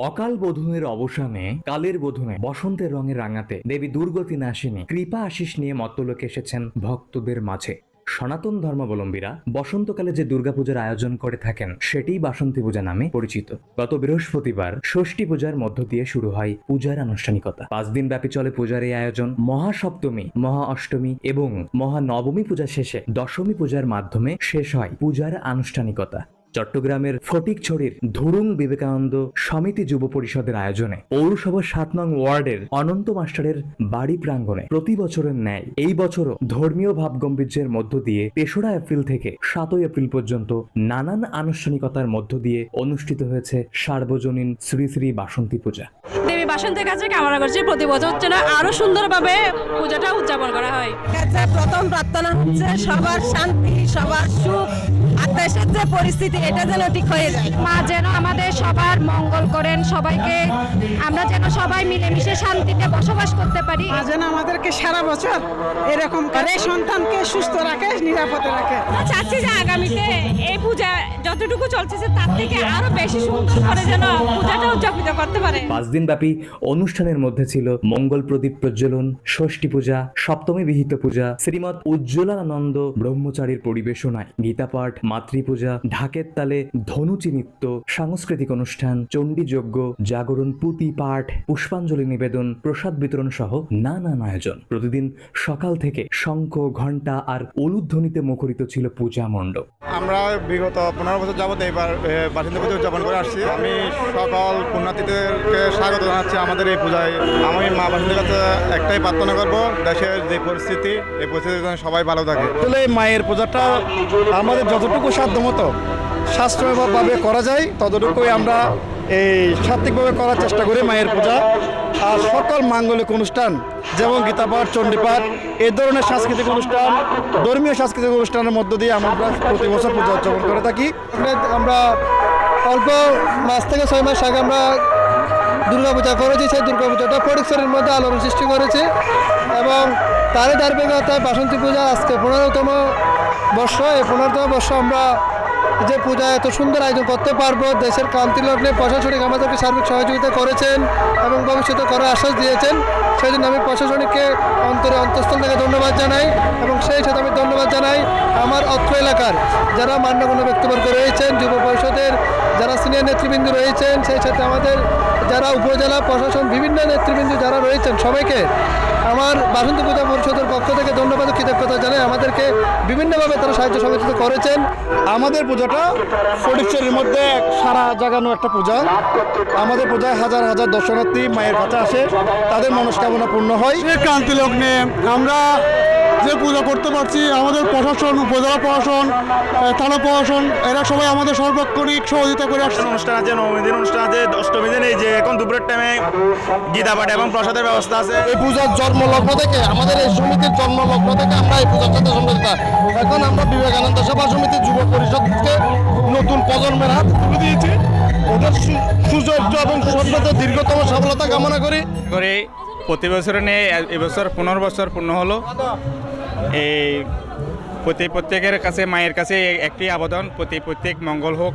অকাল বোধনের অবসানে, কালের বোধনে বসন্তের রঙে রাঙাতে, দেবী দুর্গতি নাশিনী, কৃপা আশিস নিয়ে মত্তলোকে এসেছেন ভক্তদের মাঝে। সনাতন ধর্মাবলম্বীরা বসন্তকালে যে দুর্গাপূজার আয়োজন করে থাকেন, সেটিই বাসন্তী পূজা নামে পরিচিত। গত বৃহস্পতিবার ষষ্ঠী পূজার মধ্য দিয়ে শুরু হয় পূজার আনুষ্ঠানিকতা। পাঁচ দিন ব্যাপী চলে পূজার এই আয়োজন। মহাসপ্তমী, মহা অষ্টমী এবং মহানবমী পূজা শেষে দশমী পূজার মাধ্যমে শেষ হয় পূজার আনুষ্ঠানিকতা। চট্টগ্রামের ফটিকছড়ির ধুরুং বিবেকানন্দ সমিতি যুব পরিষদের আয়োজনে পৌরসভার সাত নং ওয়ার্ডের অনন্ত মাস্টারের বাড়ি প্রাঙ্গণে প্রতি বছরের ন্যায় এই বছরও ধর্মীয় ভাবগম্ভীর্যের মধ্য দিয়ে তেসরা এপ্রিল থেকে সাতই এপ্রিল পর্যন্ত নানান আনুষ্ঠানিকতার মধ্য দিয়ে অনুষ্ঠিত হয়েছে সার্বজনীন শ্রী শ্রী বাসন্তী পূজা। দেবী বাসন্তের কাছে কামনা করছি প্রতি বছর যেন আরও সুন্দরভাবে পূজাটা উদযাপন করা হয়। প্রথম প্রার্থনা হচ্ছে সবার শান্তি সবার সুখ দেশের যে পরিস্থিতি এটা যেন ঠিক হয়ে যায়। মা যেন আমাদের সবার মঙ্গল করেন সবাইকে আমরা যেন সবাই মিলেমিশে শান্তিতে বসবাস করতে পারি। মা যেন আমাদেরকে সারা বছর এরকম করে সন্তানকে সুস্থ রাখে নিরাপদে রাখে। চাচ্ছি যে আগামীতে এই পূজা যতটুকু চলতেছে তার থেকে আরও বেশি সুন্দর করে যেন পূজাটা উদযাপিত করতে পারে। পাঁচ দিন ব্যাপী অনুষ্ঠানের মধ্যে ছিল মঙ্গল প্রদীপ প্রজ্বলন ষষ্ঠী পূজা সপ্তমী বিহিত পূজা শ্রীমৎ উজ্জ্বলানন্দ ব্রহ্মচারীর পরিবেশনায় গীতাপাঠ মাতৃপূজা ঢাকের তালে ধনুচি নৃত্য সাংস্কৃতিক অনুষ্ঠান চণ্ডী যজ্ঞ জাগরণ পুঁতি পাঠ পুষ্পাঞ্জলি নিবেদন প্রসাদ বিতরণ সহ নানান আয়োজন। প্রতিদিন সকাল থেকে শঙ্খ ঘণ্টা আর উলুধ্বনিতে মুখরিত ছিল পূজা মণ্ডপ। আমরা বিগত পনেরো বছর যাবত এইবার এ, বাসন্তী পুজো উদযাপন করে আসছি। আমি সকল পুণ্যার্থীদেরকে স্বাগত জানাচ্ছি আমাদের এই পূজায়। আমি মা বাসন্তীর কাছে একটাই প্রার্থনা করব দেশের যে পরিস্থিতি এই পরিস্থিতির জন্য সবাই ভালো থাকে। আসলে মায়ের পূজাটা আমাদের যতটুকু সাধ্য মতো শাস্ত্রভাবে করা যায়, ততটুকুই আমরা এই সাত্বিকভাবে করার চেষ্টা করি মায়ের পূজা। আর সকল মাঙ্গলিক অনুষ্ঠান, যেমন গীতাপাঠ চণ্ডীপাঠ এই ধরনের সাংস্কৃতিক অনুষ্ঠান, ধর্মীয় সাংস্কৃতিক অনুষ্ঠানের মধ্য দিয়ে আমরা প্রতি বছর পূজা উদযাপন করে থাকি। আমরা অল্প মাস থেকে ছয় মাস আগে আমরা দুর্গা পূজা করেছি, সেই দুর্গা পূজাটা ফটিকছড়ির মধ্যে আলোড়ন সৃষ্টি করেছে। এবং তারই ধারাবাহিকতায় বাসন্তী পূজা আজকে পনেরোতম বর্ষ, এই পনেরোতম বর্ষ আমরা যে পূজা এত সুন্দর আয়োজন করতে পারব, দেশের ক্রান্তি লগ্নে প্রশাসনিক আমাদেরকে সার্বিক সহযোগিতা করেছেন এবং ভবিষ্যতে করার আশ্বাস দিয়েছেন। সেই জন্য আমি প্রশাসনিককে অন্তরে অন্তঃস্থল থেকে ধন্যবাদ জানাই এবং সেই সাথে আমি ধন্যবাদ জানাই আমার অত্র এলাকার যারা মান্যগণ্য ব্যক্তিবর্গ রয়েছেন যুব পরিষদের যারা সিনিয়র নেতৃবৃন্দ রয়েছেন সেই সাথে আমাদের যারা উপজেলা প্রশাসন বিভিন্ন নেতৃবৃন্দ যারা রয়েছেন সবাইকে আমার বাসন্তী পূজা পরিষদের পক্ষ থেকে ধন্যবাদ ও কৃতজ্ঞতা জানাই। আমাদেরকে বিভিন্নভাবে তারা সাহায্য সহযোগিতা করেছেন। আমাদের পূজাটা ফটিকচুরির মধ্যে এক সারা জাগানো একটা পূজা। আমাদের পূজায় হাজার হাজার দর্শনার্থী মায়ের কাছে আসে। তাদের মনস্কামনা পূর্ণ হয়। ক্রান্তি লগ্নে আমরা যে পূজা করতে পারছি আমাদের প্রশাসন উপজেলা প্রশাসন থানা প্রশাসন এরা সবাই আমাদের সর্বক্ষণিক সহযোগিতা করে আসছে। অনুষ্ঠান আছে নবমী দিন অনুষ্ঠান আছে অষ্টমী দিন এই যে এখন দুপুরের টাইমে গীতা পাঠ এবং প্রসাদের ব্যবস্থা আছে। এই পূজার জন্ম লগ্ন থেকে আমাদের এই সমিতির জন্ম লগ্ন থেকে আমরা এই পূজার সাথে সম্পৃক্ত এখন আমরা বিবেকানন্দ সভা সমিতির যুব পরিষদকে নতুন প্রজন্মের হাত তুলে দিয়েছি। ওদের সু- সুযোগ্য এবং সর্বত দীর্ঘতম সফলতা কামনা করি। করে প্রতি বছরে নিয়ে এবছর পনেরো বছর পূর্ণ হলো। এই প্রতি প্রত্যেকের কাছে মায়ের কাছে একটি আবেদন। প্রতি প্রত্যেক মঙ্গল হোক।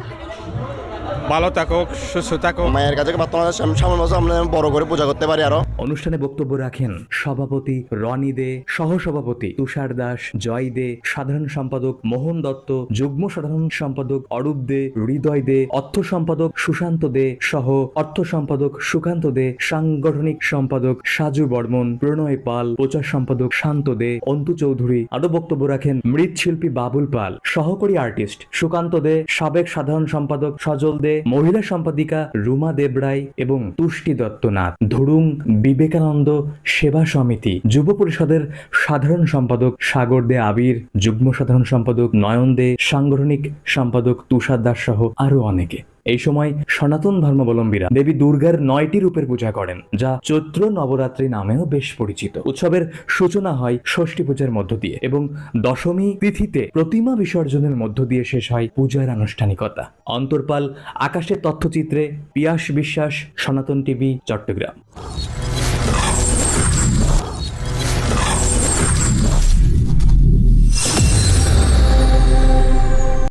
ভালো থাকুক সুস্থ থাকুক। মায়ের কাছে প্রার্থনা সামনে বছর আমরা বড় করে পূজা করতে পারি আরও। অনুষ্ঠানে বক্তব্য রাখেন সভাপতি রনি দে সহসভাপতি তুষার দাস জয় দে সাধারণ সম্পাদক মোহন দত্ত যুগ্ম সাধারণ সম্পাদক অরূপ দে হৃদয় দে অর্থ সম্পাদক সুশান্ত দে সহ অর্থ সম্পাদক সুকান্ত দে সাংগঠনিক সম্পাদক সাজু বর্মন প্রণয় পাল প্রচার সম্পাদক শান্ত দে অন্তু চৌধুরী। আরও বক্তব্য রাখেন মৃৎশিল্পী বাবুল পাল সহকারী আর্টিস্ট সুকান্ত দে সাবেক সাধারণ সম্পাদক সজল দে মহিলা সম্পাদিকা রুমা দেবরায় এবং তুষ্টি দত্তনাথ। ধুরুং বিবেকানন্দ সেবা সমিতি। যুব পরিষদের সাধারণ সম্পাদক সাগর দে আবির, যুগ্ম সাধারণ সম্পাদক নয়ন দে সাংগঠনিক সম্পাদক তুষার দাস সহ আরও অনেকে। এই সময় সনাতন ধর্মাবলম্বীরা দেবী দুর্গার নয়টি রূপের পূজা করেন, যা চৈত্র নবরাত্রি নামেও বেশ পরিচিত। উৎসবের সূচনা হয় ষষ্ঠী পূজার মধ্য দিয়ে এবং দশমী তিথিতে প্রতিমা বিসর্জনের মধ্য দিয়ে শেষ হয় পূজার আনুষ্ঠানিকতা। অন্তর্পাল, আকাশের তথ্যচিত্রে পিয়াস বিশ্বাস, সনাতন টিভি, চট্টগ্রাম।